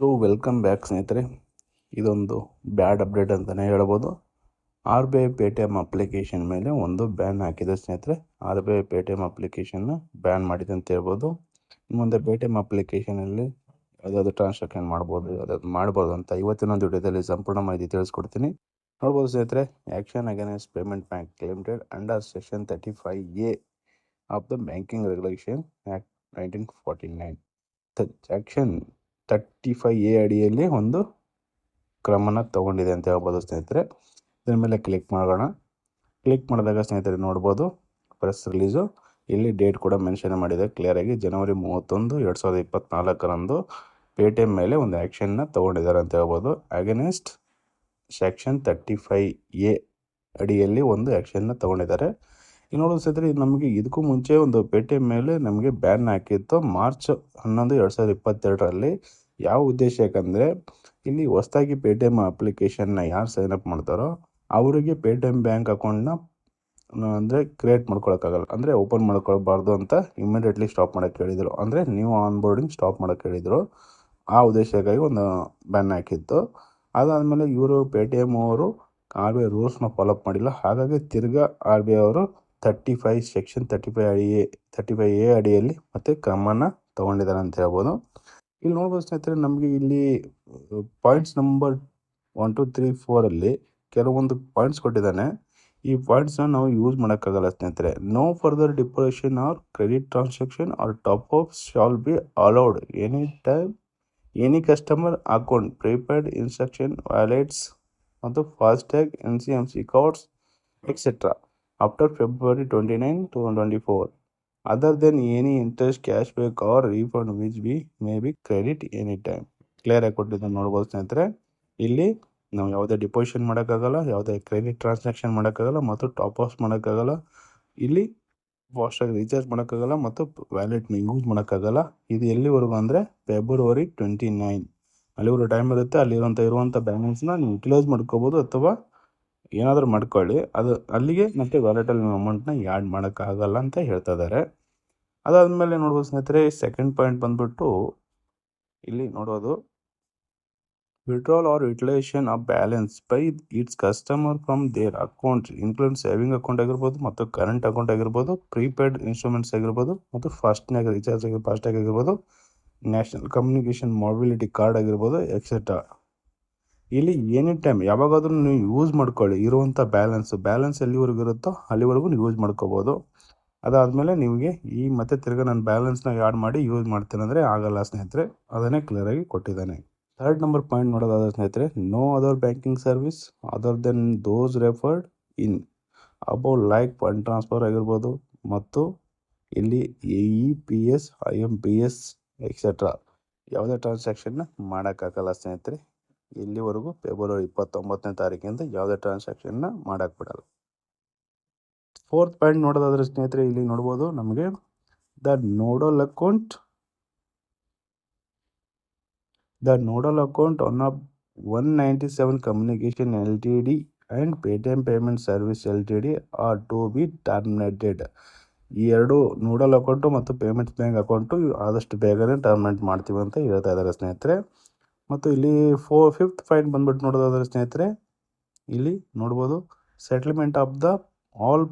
So welcome back ಸ್ನೇಹಿತರೆ. ಇದೊಂದು ಬ್ಯಾಡ್ update ಅಂತಲೇ ಹೇಳ್ಬೋದು. R B I Paytm application ಮೇಲೆ ಒಂದು ಬ್ಯಾನ್ ಹಾಕಿದೆ ಸ್ನೇಹಿತರೆ. R B I Paytm ಅಪ್ಲಿಕೇಶನ್ನ ಬ್ಯಾನ್ ಮಾಡಿದೆ ಅಂತ ಹೇಳ್ಬೋದು. ಮುಂದೆ ಪೇ ಟಿ ಎಂ ಅಪ್ಲಿಕೇಶನಲ್ಲಿ ಯಾವುದಾದ್ರು ಟ್ರಾನ್ಸಾಕ್ಷನ್ ಮಾಡ್ಬೋದು, ಯಾವುದಾದ್ರು ಮಾಡ್ಬೋದು ಅಂತ ಇವತ್ತಿನ ವಿಡಿಯೋದಲ್ಲಿ ಸಂಪೂರ್ಣ ಮಾಹಿತಿ ತಿಳಿಸ್ಕೊಡ್ತೀನಿ. ನೋಡ್ಬೋದು ಸ್ನೇಹಿತರೆ action against payment bank limited under section thirty five A of the banking regulation act nineteen forty nine action thirty five A ಅಡಿಯಲ್ಲಿ ಒಂದು ಕ್ರಮನ ತಗೊಂಡಿದೆ ಅಂತ ಹೇಳ್ಬೋದು ಸ್ನೇಹಿತರೆ. ಇದರ ಮೇಲೆ ಕ್ಲಿಕ್ ಮಾಡೋಣ. ಕ್ಲಿಕ್ ಮಾಡಿದಾಗ ಸ್ನೇಹಿತರೆ ನೋಡ್ಬೋದು ಪ್ರೆಸ್ ರಿಲೀಸು ಇಲ್ಲಿ ಡೇಟ್ ಕೂಡ ಮೆನ್ಷನ್ ಮಾಡಿದೆ. ಕ್ಲಿಯರಾಗಿ ಜನವರಿ ಮೂವತ್ತೊಂದು, ಎರಡು ಸಾವಿರದ ಇಪ್ಪತ್ತ್ನಾಲ್ಕರಂದು ಪೇ ಟಿ ಎಂ ಮೇಲೆ ಒಂದು ಆ್ಯಕ್ಷನ್ನ ತೊಗೊಂಡಿದ್ದಾರೆ ಅಂತ ಹೇಳ್ಬೋದು. Against section thirty five A ಅಡಿಯಲ್ಲಿ ಒಂದು ಆ್ಯಕ್ಷನ್ನ ತೊಗೊಂಡಿದ್ದಾರೆ. ಇನ್ನು ನೋಡೋದು ಸ್ನೇಹಿತರೆ ನಮಗೆ ಇದಕ್ಕೂ ಮುಂಚೆ ಒಂದು ಪೇ ಟಿ ಎಂ ಮೇಲೆ ನಮಗೆ ಬ್ಯಾನ್ ಹಾಕಿತ್ತು. ಮಾರ್ಚ್ ಹನ್ನೊಂದು, ಎರಡು ಸಾವಿರದ ಇಪ್ಪತ್ತೆರಡರಲ್ಲಿ ಯಾವ ಉದ್ದೇಶ ಯಾಕಂದರೆ, ಇಲ್ಲಿ ಹೊಸದಾಗಿ ಪೇ ಟಿ ಎಂ ಅಪ್ಲಿಕೇಶನ್ನ ಯಾರು ಸೈನ್ ಅಪ್ ಮಾಡ್ತಾರೋ, ಅವರಿಗೆ ಪೇ ಟಿ ಎಂ ಬ್ಯಾಂಕ್ ಅಕೌಂಟ್ನ ಅಂದರೆ ಕ್ರಿಯೇಟ್ ಮಾಡ್ಕೊಳಕ್ಕಾಗಲ್ಲ. ಅಂದರೆ ಓಪನ್ ಮಾಡ್ಕೊಳ್ಬಾರ್ದು ಅಂತ ಇಮಿಡಿಯೇಟ್ಲಿ ಸ್ಟಾಪ್ ಮಾಡೋಕ್ಕೆ ಹೇಳಿದರು. ಅಂದರೆ ನೀವು ಆನ್ ಬೋರ್ಡಿಂಗ್ ಸ್ಟಾಪ್ ಮಾಡೋಕ್ಕೆ ಹೇಳಿದರು. ಆ ಉದ್ದೇಶಕ್ಕಾಗಿ ಒಂದು ಬ್ಯಾನ್ ಹಾಕಿತ್ತು. ಅದಾದಮೇಲೆ ಇವರು ಪೇ ಟಿ ಎಂ ಅವರು ಆರ್ ಬಿ ಐ ರೂಲ್ಸ್ನ ಫಾಲೋಅಪ್ ಮಾಡಿಲ್ಲ. ಹಾಗಾಗಿ ತಿರ್ಗಾ ಆರ್ ಬಿ ಐ ಅವರು thirty five section thirty five ಅಡಿ ಎ ತರ್ಟಿ ಫೈವ್ ಎ ಅಡಿಯಲ್ಲಿ ಮತ್ತೆ ಕ್ರಮನ ತೊಗೊಂಡಿದ್ದಾರೆ ಅಂತ ಹೇಳ್ಬೋದು. ಇಲ್ಲಿ ನೋಡ್ಬೋದು ಸ್ನೇಹಿತರೆ, ನಮಗೆ ಇಲ್ಲಿ points number one two three ಫೋರಲ್ಲಿ ಕೆಲವೊಂದು ಪಾಯಿಂಟ್ಸ್ ಕೊಟ್ಟಿದ್ದಾನೆ. ಈ ಪಾಯಿಂಟ್ಸ್ನ ನಾವು ಯೂಸ್ ಮಾಡೋಕ್ಕಾಗಲ್ಲ ಸ್ನೇಹಿತರೆ. No further deposition or credit transaction or top up shall be allowed any time any customer account prepaid instruction wallets ಮತ್ತು FASTag N C M C cards etcetera after February twenty nine two twenty four other than any interest cash back or refund which be may be credit any time ಕ್ಲಿಯರಾಗಿ ಕೊಟ್ಟಿದ್ದನ್ನು ನೋಡ್ಬೋದು ಸ್ನೇಹಿತರೆ. ಇಲ್ಲಿ ನಾವು ಯಾವುದೇ deposition ಮಾಡೋಕ್ಕಾಗಲ್ಲ, ಯಾವುದೇ ಕ್ರೆಡಿಟ್ ಟ್ರಾನ್ಸಾಕ್ಷನ್ ಮಾಡೋಕ್ಕಾಗಲ್ಲ, ಮತ್ತು ಟಾಪ್ ಅಪ್ಸ್ ಮಾಡೋಕ್ಕಾಗಲ್ಲ. ಇಲ್ಲಿ ಫಾಸ್ಟಾಗಿ ರೀಚಾರ್ಜ್ ಮಾಡೋಕ್ಕಾಗಲ್ಲ, ಮತ್ತು ವ್ಯಾಲೆಟ್ನ ಯೂಸ್ ಮಾಡೋಕ್ಕಾಗಲ್ಲ. ಇದು ಎಲ್ಲಿವರೆಗೂ ಅಂದರೆ ಫೆಬ್ರವರಿ ಟ್ವೆಂಟಿ ನೈನ್ ಅಲ್ಲಿವರೆಗೂ ಟೈಮ್ ಇರುತ್ತೆ. ಅಲ್ಲಿರುವಂಥ ಇರುವಂಥ ಬ್ಯಾಲೆನ್ಸ್ನ ನೀವು ಯುಟಿಲೈಸ್ ಮಾಡ್ಕೋಬೋದು, ಅಥವಾ ಏನಾದರೂ ಮಾಡ್ಕೊಳ್ಳಿ. ಅದು ಅಲ್ಲಿಗೆ ಮತ್ತೆ ವ್ಯಾಲೆಟಲ್ಲಿ ಅಮೌಂಟ್ನ ಆ್ಯಡ್ ಮಾಡೋಕ್ಕಾಗಲ್ಲ ಅಂತ ಹೇಳ್ತಾ ಇದ್ದಾರೆ. ಅದಾದಮೇಲೆ ನೋಡ್ಬೋದು ಸ್ನೇಹಿತರೆ ಸೆಕೆಂಡ್ ಪಾಯಿಂಟ್ ಬಂದ್ಬಿಟ್ಟು ಇಲ್ಲಿ ನೋಡೋದು. Withdrawal or utilization of balance by its customer from their account include saving account ಆಗಿರ್ಬೋದು ಮತ್ತು ಕರೆಂಟ್ ಅಕೌಂಟ್ ಆಗಿರ್ಬೋದು ಪ್ರೀಪೇಯ್ಡ್ ಇನ್ಸ್ಟ್ರೂಮೆಂಟ್ಸ್ ಆಗಿರ್ಬೋದು ಮತ್ತು ಫಾಸ್ಟ್ನಾಗ ರಿಚಾರ್ಜ್ ಆಗಿ ಫಾಸ್ಟ್ಯಾಗ್ ಆಗಿರ್ಬೋದು ನ್ಯಾಷನಲ್ ಕಮ್ಯುನಿಕೇಷನ್ ಮೊಬಿಲಿಟಿ ಕಾರ್ಡ್ ಆಗಿರ್ಬೋದು ಎಕ್ಸೆಟ್ರಾ ಇಲ್ಲಿ ಎನಿ ಟೈಮ್ ಯಾವಾಗಾದ್ರೂ ನೀವು ಯೂಸ್ ಮಾಡ್ಕೊಳ್ಳಿ ಇರುವಂಥ ಬ್ಯಾಲೆನ್ಸ್ ಬ್ಯಾಲೆನ್ಸ್ ಎಲ್ಲಿವರೆಗೂ ಇರುತ್ತೋ ಅಲ್ಲಿವರೆಗೂ ನೀವು ಯೂಸ್ ಮಾಡ್ಕೋಬೋದು. ಅದಾದಮೇಲೆ ನಿಮಗೆ ಈ ಮತ್ತೆ ತಿರ್ಗಿ ನಾನು ಬ್ಯಾಲೆನ್ಸ್ನ ಆ್ಯಡ್ ಮಾಡಿ ಯೂಸ್ ಮಾಡ್ತೇನೆ ಅಂದರೆ ಆಗಲ್ಲ ಸ್ನೇಹಿತರೆ. ಅದನ್ನೇ ಕ್ಲಿಯರಾಗಿ ಕೊಟ್ಟಿದ್ದಾನೆ. ಥರ್ಡ್ ನಂಬರ್ ಪಾಯಿಂಟ್ ನೋಡೋದಾದ್ರೆ ಸ್ನೇಹಿತರೆ no other banking service other than those referred in above like fund transfer ಆಗಿರ್ಬೋದು. ಮತ್ತು ಇಲ್ಲಿ A E P S I M P S etcetera ಯಾವುದೇ ಟ್ರಾನ್ಸಾಕ್ಷನ್ನ ಮಾಡೋಕ್ಕಾಗಲ್ಲ ಸ್ನೇಹಿತರೆ. ಇಲ್ಲಿವರೆಗೂ ಫೆಬ್ರವರಿ ಇಪ್ಪತ್ತೊಂಬತ್ತನೇ ತಾರೀಕಿಂದ ಯಾವುದೇ ಟ್ರಾನ್ಸಾಕ್ಷನ್ನ ಮಾಡೋಕ್ಕೆ ಬಿಡಲ್ಲ. ಫೋರ್ತ್ ಪಾಯಿಂಟ್ ನೋಡೋದಾದ್ರೆ ಸ್ನೇಹಿತರೆ, ಇಲ್ಲಿ ನೋಡ್ಬೋದು ನಮಗೆ the nodal account, the nodal account one of one ninety seven communication L T D and Paytm payment service L T D are to be terminated. ಈ ಎರಡು ನೋಡಲ್ ಅಕೌಂಟು ಮತ್ತು ಪೇಮೆಂಟ್ಸ್ ಬ್ಯಾಂಕ್ ಅಕೌಂಟು ಆದಷ್ಟು ಬೇಗನೆ terminate ಮಾಡ್ತೀವಿ ಅಂತ ಹೇಳ್ತಾ ಇದ್ದಾರೆ ಸ್ನೇಹಿತರೆ. ಮತ್ತು ಇಲ್ಲಿ ಫೋ, ಫಿಫ್ತ್ ಪಾಯಿಂಟ್ ಬಂದ್ಬಿಟ್ಟು ನೋಡೋದಾದ್ರೆ ಸ್ನೇಹಿತರೆ, ಇಲ್ಲಿ ನೋಡ್ಬೋದು settlement of the all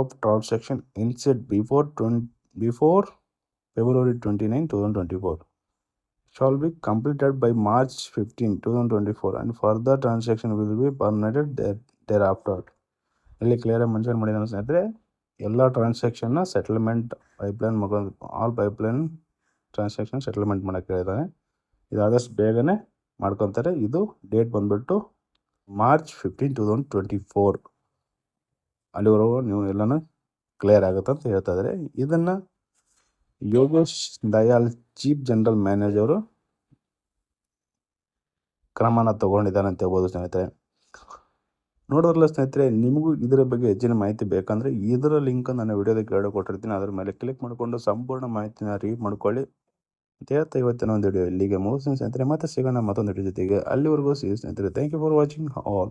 of transaction inset before twenty before February twenty nine two thousand twenty four shall be completed by March fifteen two thousand twenty four and further transaction will be permitted there thereafter ಇಲ್ಲಿ ಕ್ಲಿಯರಾಗಿ mention ಮಾಡಿದ್ದಾನೆ ಸ್ನೇಹಿತರೆ, ಎಲ್ಲ ಟ್ರಾನ್ಸಾಕ್ಷನ್ನ settlement pipeline ಮಗ all pipeline transaction settlement ಮಾಡೋಕ್ಕೆ ಹೇಳಿದ್ದಾನೆ. ಆದಷ್ಟು ಬೇಗನೆ ಮಾಡ್ಕೊತಾರೆ. ಇದು ಡೇಟ್ ಬಂದುಬಿಟ್ಟು March fifteen two thousand twenty four ಅಲ್ಲಿವರೆಗೂ ನೀವು ಎಲ್ಲನೂ ಕ್ಲಿಯರ್ ಆಗುತ್ತೆ ಅಂತ ಹೇಳ್ತಾ ಇದ್ದಾರೆ ಇದನ್ನು Yogesh Dayal chief general manager ಕ್ರಮನ ತಗೊಂಡಿದ್ದಾನೆ ಅಂತ ಹೇಳ್ಬೋದು ಸ್ನೇಹಿತರೆ. ನೋಡೋದ್ರಲ್ಲ ಸ್ನೇಹಿತರೆ, ನಿಮಗೂ ಇದರ ಬಗ್ಗೆ ಹೆಚ್ಚಿನ ಮಾಹಿತಿ ಬೇಕಂದರೆ ಇದರ ಲಿಂಕ್ ನಾನು ವಿಡಿಯೋದ ಕೆಳಗಡೆ ಕೊಟ್ಟಿರ್ತೀನಿ. ಅದರ ಮೇಲೆ ಕ್ಲಿಕ್ ಮಾಡಿಕೊಂಡು ಸಂಪೂರ್ಣ ಮಾಹಿತಿನ ರೀಡ್ ಮಾಡ್ಕೊಳ್ಳಿ. ಅಂತ ಇವತ್ತಿನ ಒಂದು ವಿಡಿಯೋ ಇಲ್ಲಿಗೆ ಮುಗಿಸ್ತೀನಿ ಸ್ನೇಹಿತರೆ ಮತ್ತೆ ಸಿಗೋಣ ಮತ್ತೊಂದು ವಿಡಿಯೋ ಜೊತೆಗೆ ಅಲ್ಲಿವರೆಗೂ ಸಿ ಸ್ನೇಹಿತರೆ thank you for watching all